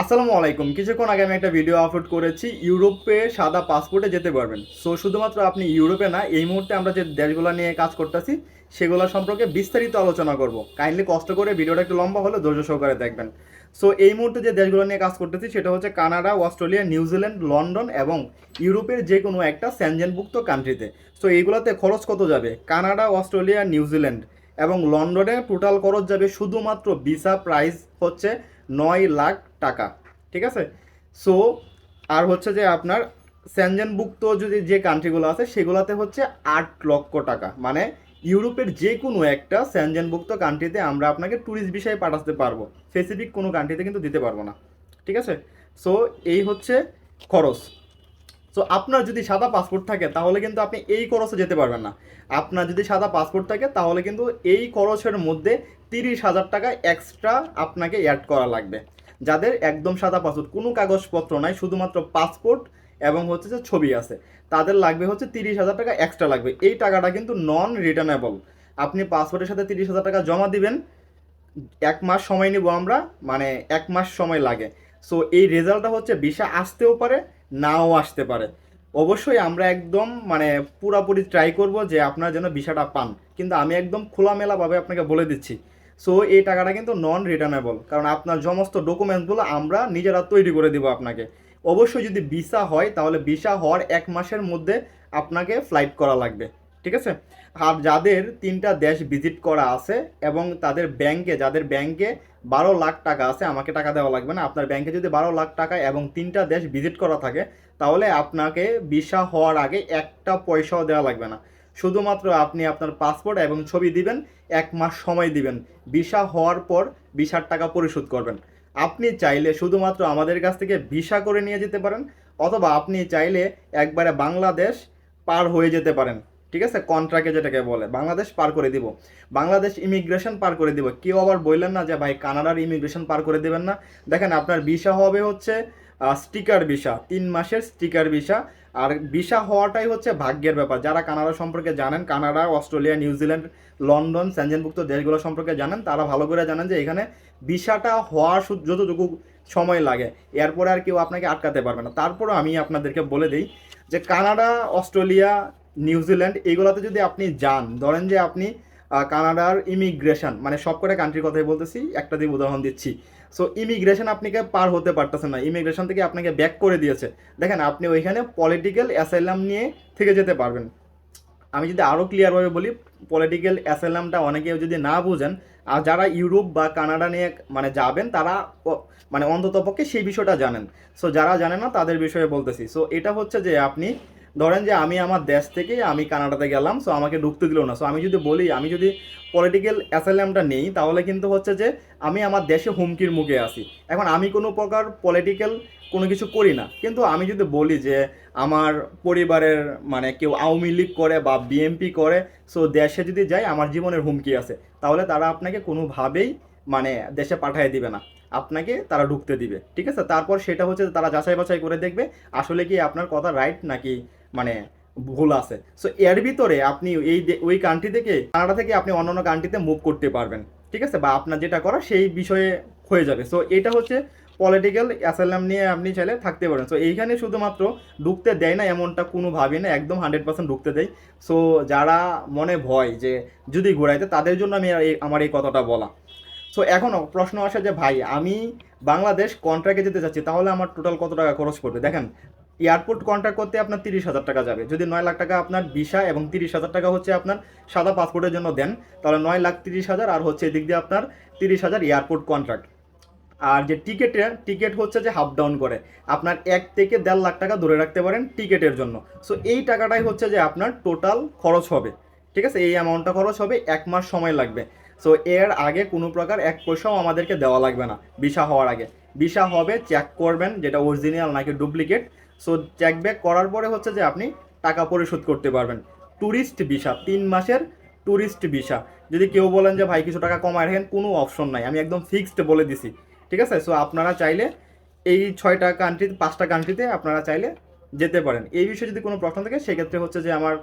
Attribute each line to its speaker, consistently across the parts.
Speaker 1: আসসালামু আলাইকুম। কিছুক্ষণ আগে আমি একটা ভিডিও আপলোড করেছি, ইউরোপে সাদা পাসপোর্টে যেতে পারবেন। সো শুধুমাত্র আপনি ইউরোপে না, এই মুহূর্তে আমরা যে দেশগুলো নিয়ে কাজ করতেছি, সেগুলো সম্পর্কে বিস্তারিত আলোচনা করব। কাইন্ডলি কষ্ট করে ভিডিওটা একটু লম্বা হলে ধৈর্য সহকারে দেখবেন। সো এই মুহূর্তে যে দেশগুলো নিয়ে কাজ করতেছি, সেটা হচ্ছে কানাডা, অস্ট্রেলিয়া নিউজিল্যান্ড লন্ডন এবং ইউরোপের যে কোনো একটা স্যানজেনভুক্ত কান্ট্রিতে সো এইগুলোতে খরচ কত যাবে? কানাডা, অস্ট্রেলিয়া নিউজিল্যান্ড এবং লন্ডনে টোটাল খরচ যাবে শুধুমাত্র ভিসা প্রাইস হচ্ছে নয় লাখ টাকা, ঠিক আছে? সো আর হচ্ছে যে আপনার স্যানজেনভুক্ত যদি যে কান্ট্রিগুলো আছে, সেগুলোতে হচ্ছে আট লক্ষ টাকা। মানে ইউরোপের যে কোনো একটা স্যানজেনভুক্ত কান্ট্রিতে আমরা আপনাকে ট্যুরিস্ট বিষয়ে পাঠাতে পারব। স্পেসিফিক কোনো কান্ট্রিতে কিন্তু দিতে পারব না, ঠিক আছে? সো এই হচ্ছে খরচ। সো আপনার যদি সাদা পাসপোর্ট থাকে, তাহলে কিন্তু আপনি এই খরচে যেতে পারবেন না। আপনার যদি সাদা পাসপোর্ট থাকে, তাহলে কিন্তু এই খরচের মধ্যে তিরিশ হাজার টাকা এক্সট্রা আপনাকে অ্যাড করা লাগবে। যাদের একদম সাদা পাসপোর্ট কোনো কাগজপত্র নাই, শুধুমাত্র পাসপোর্ট এবং হচ্ছে যে ছবি আছে। তাদের লাগবে হচ্ছে তিরিশ হাজার টাকা এক্সট্রা লাগবে। এই টাকাটা কিন্তু নন রিটার্নেবল আপনি পাসপোর্টের সাথে তিরিশ হাজার টাকা জমা দিবেন, এক মাস সময় নিব আমরা মানে এক মাস সময় লাগে। সো এই রেজাল্টটা হচ্ছে ভিসা আসতেও পারে নাও আসতে পারে। অবশ্যই আমরা একদম মানে পুরাপুরি ট্রাই করব যে আপনার যেন ভিসাটা পান। কিন্তু আমি একদম খোলামেলাভাবে আপনাকে বলে দিচ্ছি। সো এই টাকাটা কিন্তু নন রিটার্নেবল কারণ আপনার সমস্ত ডকুমেন্টসগুলো আমরা নিজেরা তৈরি করে দিব আপনাকে। অবশ্যই যদি ভিসা হয়, তাহলে ভিসা হওয়ার এক মাসের মধ্যে আপনাকে ফ্লাইট করা লাগবে। ঠিক আছে? আর যাদের তিনটা দেশ ভিজিট করা আছে এবং তাদের ব্যাংকে যাদের ব্যাংকে বারো লাখ টাকা আছে, আমাকে টাকা দেওয়া লাগবে না। আপনার ব্যাংকে যদি বারো লাখ টাকা এবং তিনটা দেশ ভিজিট করা থাকে, তাহলে আপনাকে ভিসা হওয়ার আগে একটা পয়সাও দেওয়া লাগবে না। শুধুমাত্র আপনি আপনার পাসপোর্ট এবং ছবি দিবেন, এক মাস সময় দিবেন। ভিসা হওয়ার পর ভিসার টাকা পরিশোধ করবেন। আপনি চাইলে শুধুমাত্র আমাদের কাছ থেকে ভিসা করে নিয়ে যেতে পারেন, অথবা আপনি চাইলে একবারে বাংলাদেশ পার হয়ে যেতে পারেন। ঠিক আছে? কন্ট্রাক্টে যেটাকে বলে। বাংলাদেশ পার করে দিব। বাংলাদেশ ইমিগ্রেশন পার করে দিব। কেউ আবার বললেন না যে, ভাই, কানাডার ইমিগ্রেশন পার করে দেবেন না। দেখেন, আপনার ভিসা হবে হচ্ছে স্টিকার ভিসা তিন মাসের স্টিকার ভিসা আর ভিসা হওয়াটাই হচ্ছে ভাগ্যের ব্যাপার। যারা কানাডা সম্পর্কে জানেন, Canada, Australia New Zealand London স্যানজেনভুক্ত দেশগুলো সম্পর্কে জানেন, তারা ভালো করে জানেন যে, এখানে ভিসাটা হওয়ার সু- যতটুকু সময় লাগে, এরপরে আর কেউ আপনাকে আটকাতে পারবে না। তারপরে আমি আপনাদেরকে বলে দিই যে, কানাডা, অস্ট্রেলিয়া নিউজিল্যান্ড এইগুলোতে যদি আপনি যান, ধরেন যে আপনি কানাডার ইমিগ্রেশন মানে সব কটা কান্ট্রির কথাই বলতেছি, একটা দিয়ে উদাহরণ দিচ্ছি। সো ইমিগ্রেশন আপনাকে পার হতে পারতেছেন না, ইমিগ্রেশন থেকে আপনাকে ব্যাক করে দিয়েছে। দেখেন, আপনি ওইখানে পলিটিক্যাল অ্যাসাইলাম নিয়ে থেকে যেতে পারবেন। আমি যদি আরও ক্লিয়ারভাবে বলি পলিটিক্যাল অ্যাসাইলামটা অনেকে যদি না বুঝেন, আর যারা ইউরোপ বা কানাডা নিয়ে মানে যাবেন, তারা মানে অন্ততপক্ষে সেই বিষয়টা জানেন। সো যারা জানে না, তাদের বিষয়ে বলতেছি। সো এটা হচ্ছে যে আপনি ধরেন যে আমি আমার দেশ থেকে আমি কানাডাতে গেলাম সো আমাকে ঢুকতে দিল না। সো আমি যদি বলি, আমি যদি পলিটিক্যাল অ্যাসাইলামটা নেই, তাহলে কিন্তু হচ্ছে যে আমি আমার দেশে হুমকির মুখে আসি এখন আমি কোনো প্রকার পলিটিক্যাল কোনো কিছু করি না। কিন্তু আমি যদি বলি যে আমার পরিবারের মানে কেউ আওয়ামী লীগ করে বা বিএমপি করে সো দেশে যদি যাই, আমার জীবনের হুমকি আছে। তাহলে তারা আপনাকে কোনোভাবেই মানে দেশে পাঠিয়ে দিবে না। আপনাকে তারা ঢুকতে দিবে। ঠিক আছে? তারপর সেটা হচ্ছে তারা যাচাই বাছাই করে দেখবে, আসলে কি আপনার কথা রাইট নাকি মানে ভুল আছে। সো এর ভিতরে আপনি এই ওই কান্ট্রি থেকে কানাডা থেকে আপনি অন্য অন্য কান্ট্রিতে মুভ করতে পারবেন। ঠিক আছে? বা আপনার যেটা করা সেই বিষয়ে হয়ে যাবে। সো এটা হচ্ছে পলিটিক্যাল অ্যাসাইলাম নিয়ে আপনি চাইলে থাকতে পারেন। সো এইখানে শুধুমাত্র ঢুকতে দেয় না, এমনটা কোনো ভাবি না, একদম হান্ড্রেড পার্সেন্ট ঢুকতে দেয়। সো যারা মনে ভয় যে যদি ঘোরাইতে, তাদের জন্য আমি আমার এই কথাটা বলা। সো এখন প্রশ্ন আসে যে, ভাই, আমি বাংলাদেশ কন্ট্রাক্টে যেতে চাচ্ছি, তাহলে আমার টোটাল কত টাকা খরচ পড়বে? দেখেন এয়ারপোর্ট কন্ট্রাক্ট করতে আপনার তিরিশ হাজার টাকা যাবে। যদি নয় লাখ টাকা আপনার ভিসা এবং তিরিশ হাজার টাকা হচ্ছে আপনার সাদা পাসপোর্টের জন্য দেন, তাহলে নয় লাখ তিরিশ হাজার আর হচ্ছে এদিক দিয়ে আপনার তিরিশ হাজার এয়ারপোর্ট কন্ট্রাক্ট। আর যে টিকেটে টিকিট হচ্ছে যে হাফ ডাউন করে। আপনার এক থেকে দেড় লাখ টাকা ধরে রাখতে পারেন টিকেটের জন্য। সো এই টাকাটাই হচ্ছে যে আপনার টোটাল খরচ হবে। ঠিক আছে? এই অ্যামাউন্টটা খরচ হবে, এক মাস সময় লাগবে। সো এর আগে কোনো প্রকার এক পয়সাও আমাদেরকে দেওয়া লাগবে না, ভিসা হওয়ার আগে। ভিসা হবে চেক করবেন যেটা অরিজিনাল নাকি ডুপ্লিকেট সো চেক ব্যাক করার পরে হচ্ছে যে আপনি টাকা পরিশোধ করতে পারবেন। ট্যুরিস্ট ভিসা তিন মাসের ট্যুরিস্ট ভিসা যদি কেউ বলেন যে, ভাই, কিছু টাকা কমায় রাখেন, কোনো অপশন নাই। আমি একদম ফিক্সড বলে দিছি। ঠিক আছে? সো আপনারা চাইলে এই ছয়টা কান্ট্রি পাঁচটা কান্ট্রিতে আপনারা চাইলে যেতে পারেন। এই বিষয়ে যদি কোনো প্রশ্ন থাকে, সেক্ষেত্রে হচ্ছে যে আমার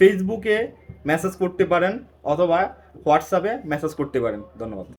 Speaker 1: ফেসবুকে মেসেজ করতে পারেন অথবা হোয়াটসঅ্যাপে মেসেজ করতে পারেন। ধন্যবাদ।